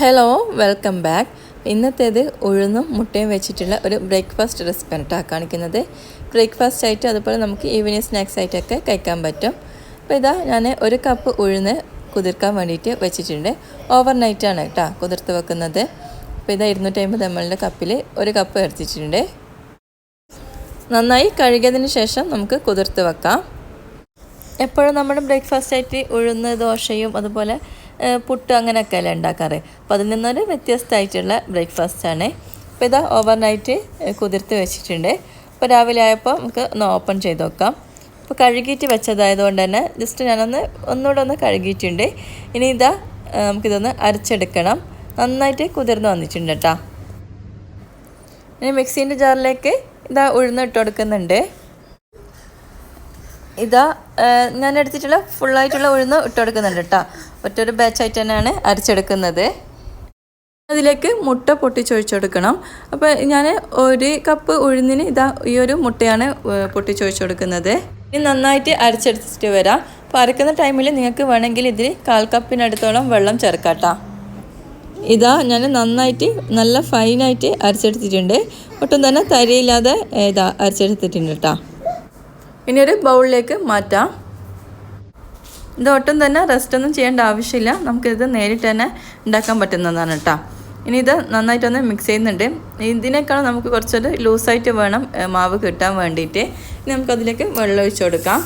Hello welcome back ഇന്നത്തേത് ഉഴുന്നും മുട്ടയും വെച്ചിട്ടുള്ള ഒരു ബ്രേക്ക്ഫാസ്റ്റ് റെസിപ്പിയാണ് കേട്ടോ കാണിക്കുന്നത്. ബ്രേക്ക്ഫാസ്റ്റ് ആയിട്ട് അതുപോലെ നമുക്ക് ഈവനിങ് സ്നാക്സ് ആയിട്ടൊക്കെ കഴിക്കാൻ പറ്റും. അപ്പോൾ ഇതാ ഞാൻ ഒരു കപ്പ് ഉഴുന്ന് കുതിർക്കാൻ വേണ്ടിയിട്ട് വെച്ചിട്ടുണ്ട്. ഓവർ നൈറ്റാണ് കേട്ടോ കുതിർത്ത് വെക്കുന്നത്. അപ്പോൾ ഇതാ ഇരുന്നൂറ്റി അമ്പത് എം എല്ലിന്റെ കപ്പിൽ ഒരു കപ്പ് എടുത്തിട്ടുണ്ട്. നന്നായി കഴുകിയതിന് ശേഷം നമുക്ക് കുതിർത്ത് വെക്കാം. എപ്പോഴും നമ്മുടെ ബ്രേക്ക്ഫാസ്റ്റ് ആയിട്ട് ഉഴുന്ന് ദോശയും അതുപോലെ പുട്ട് അങ്ങനെയൊക്കെ അല്ലേ ഉണ്ടാക്കാറ്? അപ്പോൾ അതിൽ നിന്നൊരു വ്യത്യസ്തമായിട്ടുള്ള ബ്രേക്ക്ഫാസ്റ്റാണ്. അപ്പോൾ ഇതാ ഓവർനൈറ്റ് കുതിർത്ത് വെച്ചിട്ടുണ്ട്. അപ്പോൾ രാവിലെ ആയപ്പോൾ നമുക്ക് ഒന്ന് ഓപ്പൺ ചെയ്ത് നോക്കാം. അപ്പോൾ കഴുകിയിട്ട് വെച്ചതായതുകൊണ്ട് തന്നെ ജസ്റ്റ് ഞാനൊന്ന് ഒന്നുകൂടെ ഒന്ന് കഴുകിയിട്ടുണ്ട്. ഇനി ഇതാ നമുക്കിതൊന്ന് അരച്ചെടുക്കണം. നന്നായിട്ട് കുതിർന്ന് വന്നിട്ടുണ്ട് കേട്ടോ. ഇനി മിക്സീന്റെ ജാറിലേക്ക് ഇതാ ഉഴുന്നിട്ട് കൊടുക്കുന്നുണ്ട്. ഇതാ ഞാൻ എടുത്തിട്ടുള്ള ഫുള്ളായിട്ടുള്ള ഉഴുന്ന് ഇട്ട് കൊടുക്കുന്നുണ്ട് കേട്ടോ ഒറ്റൊരു ബാച്ചായിട്ട് തന്നെയാണ് അരച്ചെടുക്കുന്നത്. അതിലേക്ക് മുട്ട പൊട്ടിച്ചൊഴിച്ചെടുക്കണം. അപ്പോൾ ഞാൻ ഒരു കപ്പ് ഉഴുന്നിന് ഇതാ ഈ ഒരു മുട്ടയാണ് പൊട്ടിച്ചൊഴിച്ചെടുക്കുന്നത്. ഇനി നന്നായിട്ട് അരച്ചെടുത്തിട്ട് വരാം. അപ്പോൾ അരക്കുന്ന ടൈമിൽ നിങ്ങൾക്ക് വേണമെങ്കിൽ ഇതിൽ കാൽ കപ്പിനടുത്തോളം വെള്ളം ചേർക്കാട്ടോ ഇതാ ഞാൻ നന്നായിട്ട് നല്ല ഫൈനായിട്ട് അരച്ചെടുത്തിട്ടുണ്ട്. ഒട്ടും തന്നെ തരിയില്ലാതെ ഇതാ അരച്ചെടുത്തിട്ടുണ്ട് കേട്ടോ ഇനി ഒരു ബൗളിലേക്ക് മാറ്റാം. ഇത് ഒട്ടും തന്നെ റെസ്റ്റ് ഒന്നും ചെയ്യേണ്ട ആവശ്യമില്ല. നമുക്കിത് നേരിട്ട് തന്നെ ഉണ്ടാക്കാൻ പറ്റുന്നതാണ് കേട്ടോ ഇനി ഇത് നന്നായിട്ടൊന്ന് മിക്സ് ചെയ്യുന്നുണ്ട്. ഇതിനേക്കാളും നമുക്ക് കുറച്ചൊരു ലൂസായിട്ട് വേണം മാവ് കിട്ടാൻ വേണ്ടിയിട്ട്. ഇനി നമുക്കതിലേക്ക് വെള്ളം ഒഴിച്ച് കൊടുക്കാം.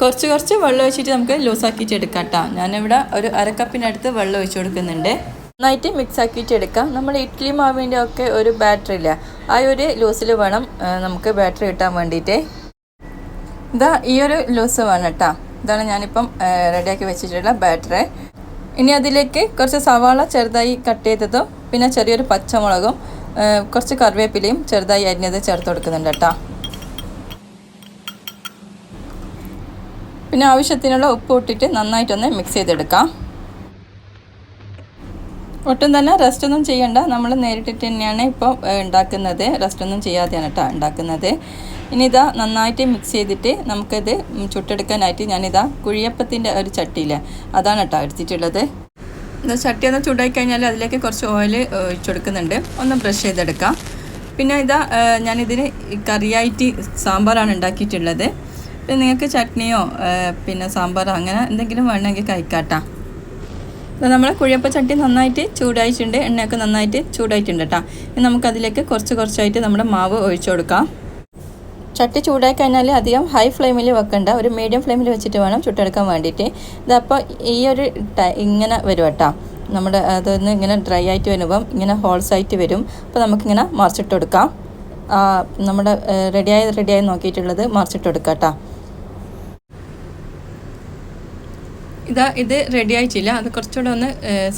കുറച്ച് കുറച്ച് വെള്ളം ഒഴിച്ചിട്ട് നമുക്ക് ലൂസാക്കിയിട്ട് എടുക്കാം കേട്ടോ ഞാനിവിടെ ഒരു അരക്കപ്പിനടുത്ത് വെള്ളം ഒഴിച്ചു കൊടുക്കുന്നുണ്ട്. നന്നായിട്ട് മിക്സ് ആക്കിയിട്ട് എടുക്കാം. നമ്മൾ ഇഡ്ഡലി മാവിന്റെ ഒക്കെ ഒരു ബാറ്ററി ഇല്ല ആ ഒരു ലൂസിൽ വേണം നമുക്ക് ബാറ്ററി കിട്ടാൻ വേണ്ടിയിട്ട്. ഇതാ ഈ ഒരു ലൂസ് വേണം കേട്ടോ. ഇതാണ് ഞാനിപ്പം റെഡിയാക്കി വെച്ചിട്ടുള്ള ബാറ്റർ ഇനി അതിലേക്ക് കുറച്ച് സവാള ചെറുതായി കട്ട് ചെയ്തതും പിന്നെ ചെറിയൊരു പച്ചമുളകും കുറച്ച് കറിവേപ്പിലയും ചെറുതായി അരിഞ്ഞത് ചേർത്ത് കൊടുക്കുന്നുണ്ട് കേട്ടോ. പിന്നെ ആവശ്യത്തിനുള്ള ഉപ്പ് ഇട്ടിട്ട് നന്നായിട്ടൊന്ന് മിക്സ് ചെയ്തെടുക്കാം. ഒട്ടും തന്നെ റെസ്റ്റ് ഒന്നും ചെയ്യണ്ട. നമ്മൾ നേരിട്ടിട്ട് തന്നെയാണ് ഇപ്പോൾ ഉണ്ടാക്കുന്നത് റെസ്റ്റ് ഒന്നും ചെയ്യാതെയാണ് കേട്ടോ ഉണ്ടാക്കുന്നത് ഇനി ഇതാ നന്നായിട്ട് മിക്സ് ചെയ്തിട്ട് നമുക്കിത് ചുട്ടെടുക്കാനായിട്ട് ഞാനിതാ കുഴിയപ്പത്തിന്റെ ഒരു ചട്ടിയില്ല അതാണ് കേട്ടോ എടുത്തിട്ടുള്ളത്. ചട്ടി ഒന്ന് ചൂടായി കഴിഞ്ഞാൽ അതിലേക്ക് കുറച്ച് ഓയിൽ ഒഴിച്ചെടുക്കുന്നുണ്ട്. ഒന്ന് ബ്രഷ് ചെയ്തെടുക്കാം. പിന്നെ ഇതാ ഞാനിതിന് കറിയായിട്ട് സാമ്പാറാണ് ഉണ്ടാക്കിയിട്ടുള്ളത് നിങ്ങൾക്ക് ചട്നിയോ പിന്നെ സാമ്പാറോ അങ്ങനെ എന്തെങ്കിലും വേണമെങ്കിൽ കഴിക്കാട്ടാ. നമ്മൾ കുഴപ്പ ചട്ടി നന്നായിട്ട് ചൂടായിട്ടുണ്ട്. എണ്ണയൊക്കെ നന്നായിട്ട് ചൂടായിട്ടുണ്ട് കേട്ടോ ഇനി നമുക്കതിലേക്ക് കുറച്ച് കുറച്ചായിട്ട് നമ്മുടെ മാവ് ഒഴിച്ചു കൊടുക്കാം. ചട്ടി ചൂടായി കഴിഞ്ഞാൽ അധികം ഹൈ ഫ്ലെയിമിൽ വെക്കണ്ട. ഒരു മീഡിയം ഫ്ലെയിമിൽ വെച്ചിട്ട് വേണം ചുട്ടെടുക്കാൻ വേണ്ടിയിട്ട്. ഇതപ്പോൾ ഈ ഒരു ഇങ്ങനെ വരും കേട്ടോ നമ്മുടെ അതൊന്ന് ഇങ്ങനെ ഡ്രൈ ആയിട്ട് വരുമ്പം ഇങ്ങനെ ഹോൾസ് ആയിട്ട് വരും. അപ്പോൾ നമുക്കിങ്ങനെ മറിച്ചിട്ട് കൊടുക്കാം. നമ്മുടെ റെഡിയായി റെഡിയായി നോക്കിയിട്ടുള്ളത് മറിച്ചിട്ട് കൊടുക്കാം കേട്ടോ ഇതാ ഇത് റെഡി ആയിട്ടില്ല. അത് കുറച്ചുകൂടെ ഒന്ന്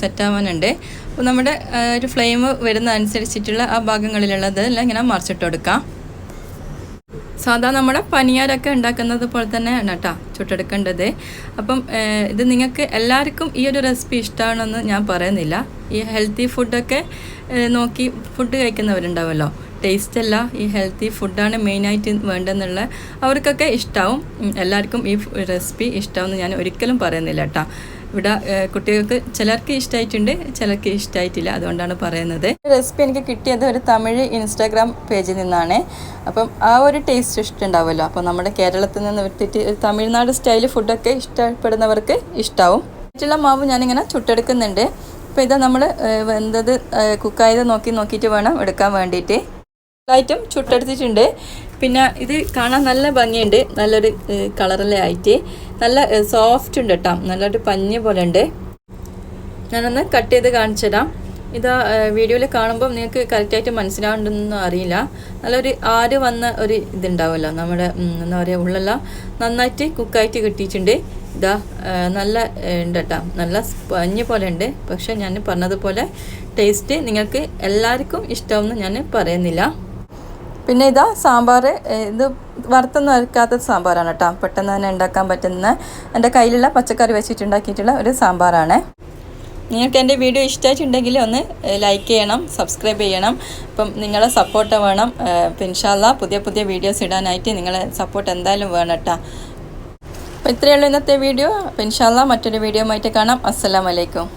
സെറ്റ് ആവാനുണ്ട്. അപ്പോൾ നമ്മുടെ ഒരു ഫ്ലെയിം വരുന്ന അനുസരിച്ചിട്ടുള്ള ആ ഭാഗങ്ങളിലുള്ളത് എല്ലാം ഇങ്ങനെ മറിച്ചിട്ട് കൊടുക്കാം സാധാ നമ്മുടെ പനിയാരൊക്കെ ഉണ്ടാക്കുന്നത് പോലെ തന്നെയാണ് കേട്ടോ ചുട്ടെടുക്കേണ്ടത്. അപ്പം ഇത് നിങ്ങൾക്ക് എല്ലാവർക്കും ഈ ഒരു റെസിപ്പി ഇഷ്ടമാണെന്ന് ഞാൻ പറയുന്നില്ല. ഈ ഹെൽത്തി ഫുഡൊക്കെ നോക്കി ഫുഡ് കഴിക്കുന്നവരുണ്ടാവുമല്ലോ ടേസ്റ്റ് അല്ല ഈ ഹെൽത്തി ഫുഡാണ് മെയിനായിട്ട് വേണ്ടെന്നുള്ള അവർക്കൊക്കെ ഇഷ്ടമാവും എല്ലാവർക്കും ഈ റെസിപ്പി ഇഷ്ടമാവും ഞാൻ ഒരിക്കലും പറയുന്നില്ല കേട്ടോ ഇവിടെ കുട്ടികൾക്ക് ചിലർക്ക് ഇഷ്ടമായിട്ടുണ്ട് ചിലർക്ക് ഇഷ്ടമായിട്ടില്ല അതുകൊണ്ടാണ് പറയുന്നത്. റെസിപ്പി എനിക്ക് കിട്ടിയത് ഒരു തമിഴ് ഇൻസ്റ്റാഗ്രാം പേജിൽ നിന്നാണ്. അപ്പം ആ ഒരു ടേസ്റ്റ് ഇഷ്ടമുണ്ടാവുമല്ലോ. അപ്പോൾ നമ്മുടെ കേരളത്തിൽ നിന്ന് വിട്ടിട്ട് തമിഴ്നാട് സ്റ്റൈൽ ഫുഡൊക്കെ ഇഷ്ടപ്പെടുന്നവർക്ക് ഇഷ്ടമാവും മറ്റുള്ള മാവ് ഞാനിങ്ങനെ ചുട്ടെടുക്കുന്നുണ്ട്. അപ്പോൾ ഇതാ നമ്മൾ വെന്തത് കുക്കായത് നോക്കി നോക്കിയിട്ട് വേണം എടുക്കാൻ വേണ്ടിയിട്ട്. ഐറ്റം ചുട്ടെടുത്തിട്ടുണ്ട്. പിന്നെ ഇത് കാണാൻ നല്ല ഭംഗിയുണ്ട്. നല്ലൊരു കളറിലെ ആയിട്ട്. നല്ല സോഫ്റ്റ് ഉണ്ട് കേട്ടോ നല്ലൊരു പഞ്ഞ് പോലെ ഉണ്ട് ഞാനൊന്ന് കട്ട് ചെയ്ത് കാണിച്ചു തരാം. ഇതാ വീഡിയോയിൽ കാണുമ്പോൾ നിങ്ങൾക്ക് കറക്റ്റായിട്ട് മനസ്സിലാവുണ്ടെന്നൊന്നും അറിയില്ല. നല്ലൊരു ആര് വന്ന ഒരു ഇതുണ്ടാവുമല്ലോ. നമ്മുടെ എന്താ പറയുക ഉള്ളെല്ലാം നന്നായിട്ട് കുക്കായിട്ട് കിട്ടിയിട്ടുണ്ട്. ഇതാ നല്ല ഉണ്ട് കേട്ടോ നല്ല പഞ്ഞ് പോലെ ഉണ്ട് പക്ഷേ ഞാൻ പറഞ്ഞതുപോലെ ടേസ്റ്റ് നിങ്ങൾക്ക് എല്ലാവർക്കും ഇഷ്ടമെന്ന് ഞാൻ പറയുന്നില്ല. പിന്നെ ഇതാ സാമ്പാർ ഇത് വറുത്തൊന്നും അരക്കാത്ത സാമ്പാറാണ് കേട്ടോ. പെട്ടെന്ന് തന്നെ ഉണ്ടാക്കാൻ പറ്റുന്ന എന്റെ കയ്യിലുള്ള പച്ചക്കറി വെച്ചിട്ടുണ്ടാക്കിയിട്ടുള്ള ഒരു സാമ്പാറാണ്. നിങ്ങൾക്ക് എന്റെ വീഡിയോ ഇഷ്ടമായിട്ടുണ്ടെങ്കിൽ ഒന്ന് ലൈക്ക് ചെയ്യണം സബ്സ്ക്രൈബ് ചെയ്യണം. അപ്പം നിങ്ങളെ സപ്പോർട്ട് വേണം. പിൻഷാല്ല പുതിയ പുതിയ വീഡിയോസ് ഇടാനായിട്ട് നിങ്ങളെ സപ്പോർട്ട് എന്തായാലും വേണം കേട്ടോ. അപ്പോൾ ഇത്രയേ ഉള്ളൂ ഇന്നത്തെ വീഡിയോ. പിൻഷാല്ല മറ്റൊരു വീഡിയോ ആയിട്ട് കാണാം. അസ്സലാമലൈക്കും